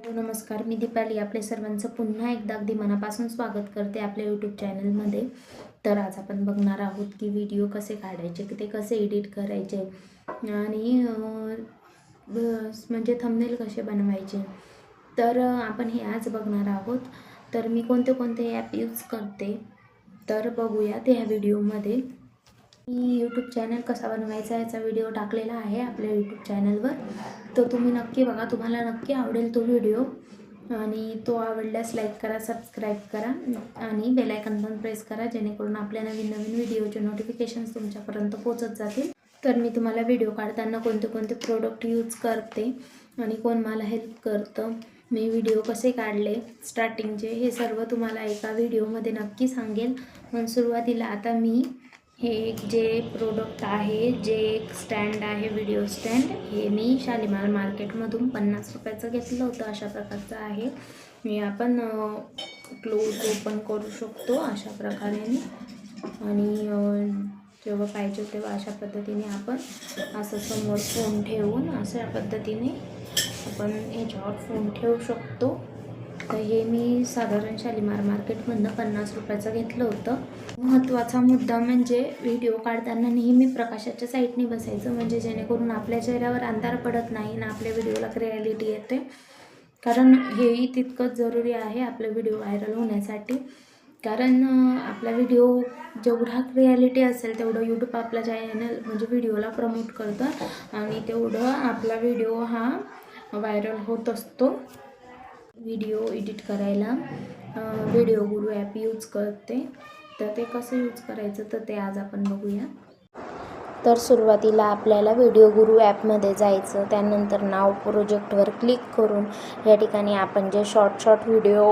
Hello नमस्कार. मी दीपाली. आपल्या सर्वांचं पुन्हा एकदा अगदी मनापासून स्वागत करते आपल्या यूट्यूब चॅनलमध्ये तर आज आपण बघणार आहोत की व्हिडिओ कसे काढायचे की ते कसे एडिट करायचे आणि म्हणजे थंबनेल कसे बनवायचे. तर आपण हे आज बघणार आहोत. तर मी कोणते कोणते ॲप यूज करते तर बघूया त्या व्हिडिओमध्ये मी यूट्यूब चॅनल कसा बनवायचा याचा व्हिडिओ टाकलेला आहे आपल्या यूट्यूब चॅनलवर तर तुम्ही नक्की बघा. तुम्हाला नक्की आवडेल तो व्हिडिओ आणि तो आवडल्यास लाईक करा सबस्क्राईब करा आणि बेलायकन पण प्रेस करा. जेणेकरून आपल्या नवीन नवीन व्हिडिओचे नोटिफिकेशन्स तुमच्यापर्यंत पोचत जातील. तर मी तुम्हाला व्हिडिओ काढताना कोणते कोणते प्रोडक्ट यूज करते आणि कोण मला हेल्प करतं मी व्हिडिओ कसे काढले स्टार्टिंगचे हे सर्व तुम्हाला एका व्हिडिओमध्ये नक्की सांगेल. पण सुरुवातीला आता मी हे एक जे प्रोडक्ट आहे जे एक स्टँड आहे व्हिडिओ स्टँड हे मी शालिमार मार्केटमधून पन्नास रुपयाचं घेतलं होतं अशा प्रकारचं आहे. मी आपण क्लोज ओपन करू शकतो अशा प्रकारे आणि जेव्हा पाहिजे तेव्हा अशा पद्धतीने आपण असं समोर फोन ठेवून अशा पद्धतीने आपण ह्याच्यावर फोन ठेवू शकतो. तर हे मी साधारण शालिमार मार्केटमधनं पन्नास रुपयाचं घेतलं होतं. महत्त्वाचा मुद्दा म्हणजे व्हिडिओ काढताना नेहमी प्रकाशाच्या साईडने बसायचं म्हणजे जेणेकरून आपल्या चेहऱ्यावर अंधार पडत नाही ना आपल्या व्हिडिओला क्रिॲलिटी येते. कारण हेही तितकंच जरुरी आहे आपला व्हिडिओ व्हायरल होण्यासाठी. कारण आपला व्हिडिओ जेवढा रिॲलिटी असेल तेवढं यूट्यूब आपला चॅनल म्हणजे व्हिडिओला प्रमोट करतं. आणि तेवढं आपला व्हिडिओ हा व्हायरल होत असतो. व्हिडिओ एडिट करायला. व्हिडिओ गुरु ॲप यूज करते. तर ते कसं यूज करायचं तर ते आज आपण बघूया. तर सुरुवातीला आपल्याला व्हिडिओ गुरु ॲपमध्ये जायचं. त्यानंतर नाव प्रोजेक्टवर क्लिक करून या ठिकाणी आपण जे शॉर्ट शॉर्ट व्हिडिओ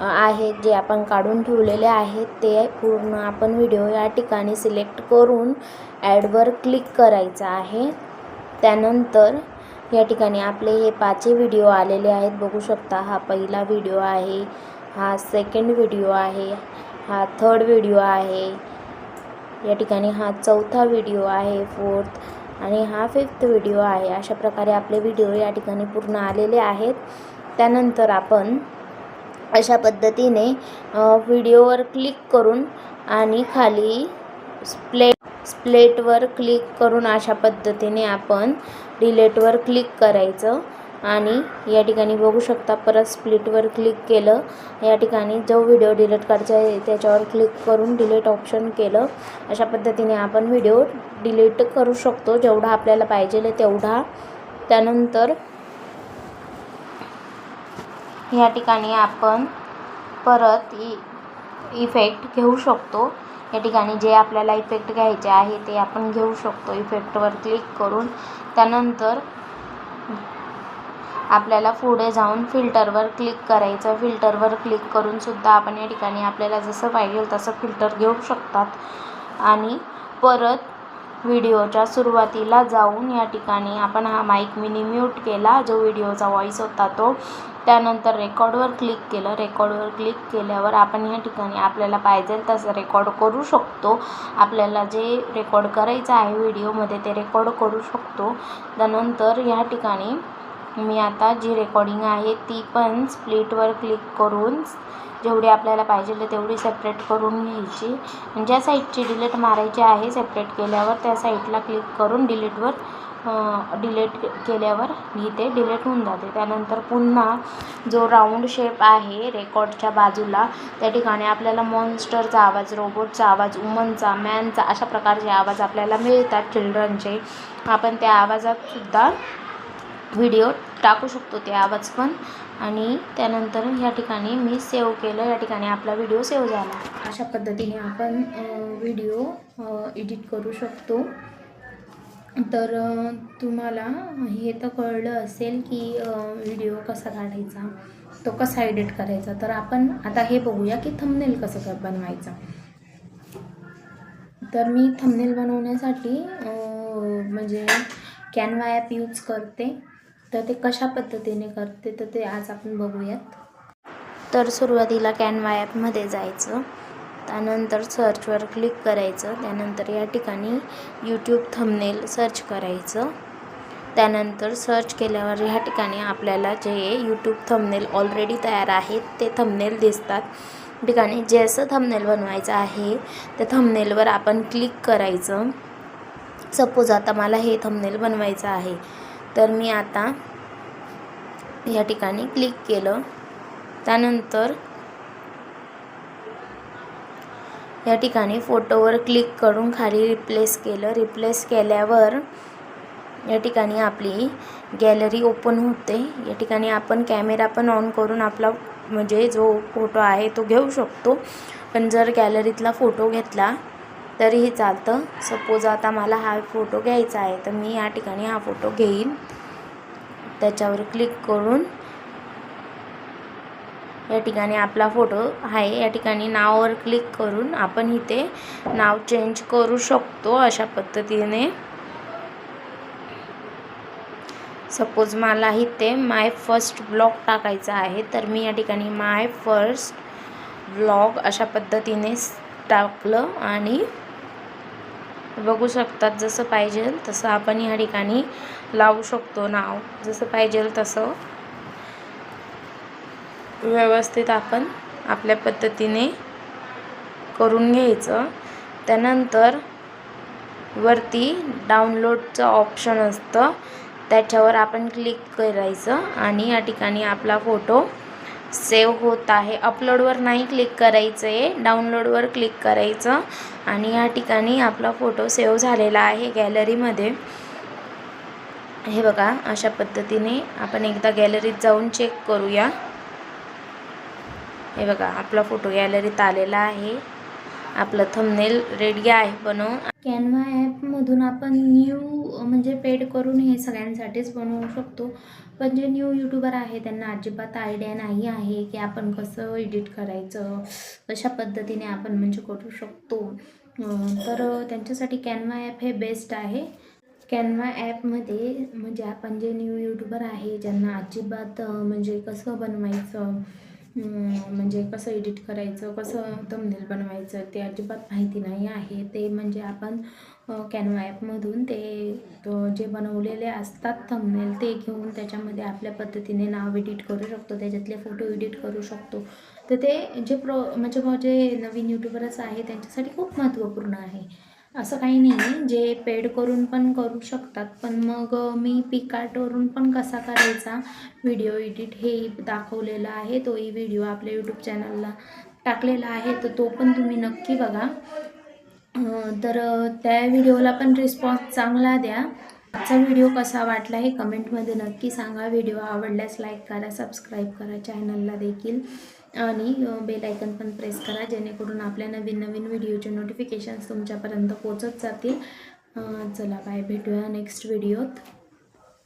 आहेत जे आपण काढून ठेवलेले आहेत ते पूर्ण आपण व्हिडिओ या ठिकाणी सिलेक्ट करून ॲडवर क्लिक करायचं आहे. त्यानंतर या ठिकाणी आपले हे पाचही व्हिडिओ आलेले आहेत. बघू शकता हा पहिला व्हिडिओ आहे हा सेकंड व्हिडिओ आहे हा थर्ड व्हिडिओ आहे. या ठिकाणी हा चौथा व्हिडिओ आहे फोर्थ आणि हा फिफ्थ व्हिडिओ आहे. अशा प्रकारे आपले व्हिडिओ या ठिकाणी पूर्ण आलेले आहेत. त्यानंतर आपण अशा पद्धतीने व्हिडिओवर क्लिक करून आणि खाली प्ले स्प्लेटवर क्लिक करून अशा पद्धतीने आपण डिलेटवर क्लिक करायचं. आणि या ठिकाणी बघू शकता परत स्प्लिटवर क्लिक केलं. या ठिकाणी जो व्हिडिओ डिलीट करायचा आहे त्याच्यावर क्लिक करून डिलीट ऑप्शन केलं. अशा पद्धतीने आपण व्हिडिओ डिलीट करू शकतो. जेवढा आपल्याला पाहिजे तेवढा. त्यानंतर या ठिकाणी आपण परत इफेक्ट घेऊ शकतो. या ठिकाणी जे आपल्याला इफेक्ट घ्यायचे आहे ते आपण घेऊ शकतो. इफेक्टवर क्लिक करून त्यानंतर आपल्याला पुढे जाऊन फिल्टरवर क्लिक करायचं. फिल्टरवर क्लिक करून सुद्धा आपण या ठिकाणी आपल्याला जसं पाहिजे तसं फिल्टर घेऊ शकतात. आणि परत व्हिडिओच्या सुरुवातीला जाऊन या ठिकाणी आपण हा माईक मिनी म्यूट केला. जो व्हिडिओचा व्हॉईस होता तो त्यानंतर रेकॉर्डवर क्लिक केलं. रेकॉर्डवर क्लिक केल्यावर आपण या ठिकाणी आपल्याला पाहिजे तसं रेकॉर्ड करू शकतो. आपल्याला जे रेकॉर्ड करायचं आहे व्हिडिओमध्ये ते रेकॉर्ड करू शकतो. त्यानंतर ह्या ठिकाणी मी आता जी रेकॉर्डिंग आहे ती पण स्प्लिटवर क्लिक करून जेवढी आपल्याला पाहिजे तेवढी सेपरेट करून घ्यायची. ज्या साईडची डिलीट मारायची आहे सेपरेट केल्यावर त्या साईडला क्लिक करून डिलीटवर डिलेट केल्यावर ही ते डिलेट होऊन जाते. त्यानंतर पुन्हा जो राऊंड शेप आहे रेकॉर्डच्या बाजूला त्या ठिकाणी आपल्याला मॉन्स्टरचा आवाज रोबोटचा आवाज वुमनचा मॅनचा अशा प्रकारचे आवाज आपल्याला मिळतात चिल्ड्रनचे आपण त्या आवाजातसुद्धा व्हिडिओ टाकू शकतो ते आवाज पण. आणि त्यानंतर ह्या ठिकाणी मी सेव्ह केलं या ठिकाणी आपला व्हिडिओ सेव्ह झाला. अशा पद्धतीने आपण व्हिडिओ एडिट करू शकतो. तर तुम्हाला हे तर कळलं असेल की व्हिडिओ कसा काढायचा तो कसा एडिट करायचा. तर आपण आता हे बघूया की थंबनेल कसं बनवायचं बनवायचा. तर मी थंबनेल बनवण्यासाठी म्हणजे कॅनवा ॲप यूज करते. तर ते कशा पद्धतीने करते तर ते आज आपण बघूयात. तर सुरुवातीला कॅनवा ॲपमध्ये जायचं. त्यानंतर सर्चवर क्लिक करायचं. त्यानंतर या ठिकाणी यूट्यूब थंबनेल सर्च करायचं. त्यानंतर सर्च केल्यावर ह्या ठिकाणी आपल्याला जे यूट्यूब थंबनेल ऑलरेडी तयार आहेत ते थंबनेल दिसतात. ठिकाणी जसं थंबनेल बनवायचं आहे त्या थंबनेलवर आपण क्लिक करायचं. सपोज आता मला हे थंबनेल बनवायचं आहे. तर मी आता या ठिकाणी क्लिक केलं. त्यानंतर या ठिकाणी फोटोवर क्लिक करून खाली रिप्लेस केलं. रिप्लेस केल्यावर या ठिकाणी आपली गॅलरी ओपन होते. या ठिकाणी आपण कॅमेरा पण ऑन करून आपला म्हणजे जो फोटो आहे तो घेऊ शकतो. पण जर गॅलरीतला फोटो घेतला तरीही चालतं. सपोज आता मला हा फोटो घ्यायचा आहे तर मी या ठिकाणी हा फोटो घेईन. त्याच्यावर क्लिक करून या ठिकाणी आपला फोटो आहे. या ठिकाणी नावावर क्लिक करून आपण इथे नाव चेंज करू शकतो अशा पद्धतीने. सपोज मला इथे माय फर्स्ट ब्लॉग टाकायचा आहे तर मी या ठिकाणी माय फर्स्ट ब्लॉग अशा पद्धतीने टाकलं आणि बघू शकतात जसं पाहिजे तसं आपण या ठिकाणी लावू शकतो नाव. जसं पाहिजे तसं व्यवस्थित आपण आपल्या पद्धतीने करून घ्यायचं. त्यानंतर वरती डाउनलोडचं ऑप्शन असतं. त्याच्यावर आपण क्लिक करायचं आणि या ठिकाणी आपला फोटो सेव्ह होत आहे. अपलोडवर नाही क्लिक करायचं आहे डाउनलोडवर क्लिक करायचं आणि या ठिकाणी आपला फोटो सेव्ह झालेला आहे गॅलरीमध्ये हे बघा अशा पद्धतीने आपण एकदा गॅलरीत जाऊन चेक करूया. हे बघा आपला फोटो गॅलरीत आलेला आहे. आपलं थंबनेल रेडी आहे बनवून. कॅनवा ॲपमधून आपण न्यू म्हणजे पेड करून हे सगळ्यांसाठीच बनवू शकतो. पण जे न्यू यूट्यूबर आहे त्यांना अजिबात आयडिया नाही आहे की आपण कसं एडिट करायचं कशा पद्धतीने आपण म्हणजे करू शकतो. तर त्यांच्यासाठी कॅनवा ॲप हे बेस्ट आहे. कॅनवा ॲपमध्ये म्हणजे आपण जे न्यू यूट्यूबर आहे ज्यांना अजिबात म्हणजे कसं बनवायचं म्हणजे कसं एडिट करायचं कसं तमनेल बनवायचं ते अजिबात माहिती नाही आहे. ते म्हणजे आपण कॅनवा ॲपमधून ते जे बनवलेले असतात थंबनेल ते घेऊन त्याच्यामध्ये आपल्या पद्धतीने नाव एडिट करू शकतो त्याच्यातले फोटो एडिट करू शकतो. तर ते जे प्रो म्हणजे जे नवीन यूट्यूबरच आहे त्यांच्यासाठी खूप महत्त्वपूर्ण आहे. असं काही नाही जे पेड करून पण करू शकतात. पण मग मी पिकार्टवरून पण कसा करायचा व्हिडिओ एडिट हे दाखवलेलं आहे. तोही व्हिडिओ आपल्या यूट्यूब चॅनलला टाकलेला आहे. तर तो पण तुम्ही नक्की बघा. तर त्या व्हिडिओला पण रिस्पॉन्स चांगला द्या. आजचा व्हिडिओ कसा वाटला हे कमेंटमध्ये नक्की सांगा. व्हिडिओ आवडल्यास लाईक करा सबस्क्राईब करा चॅनलला देखील. आणि बेल आयकन पण प्रेस करा जेणेकरून आपल्या नवीन नवीन व्हिडिओचे नोटिफिकेशन्स तुमच्यापर्यंत पोचत जातील. चला बाय भेटूया नेक्स्ट व्हिडिओत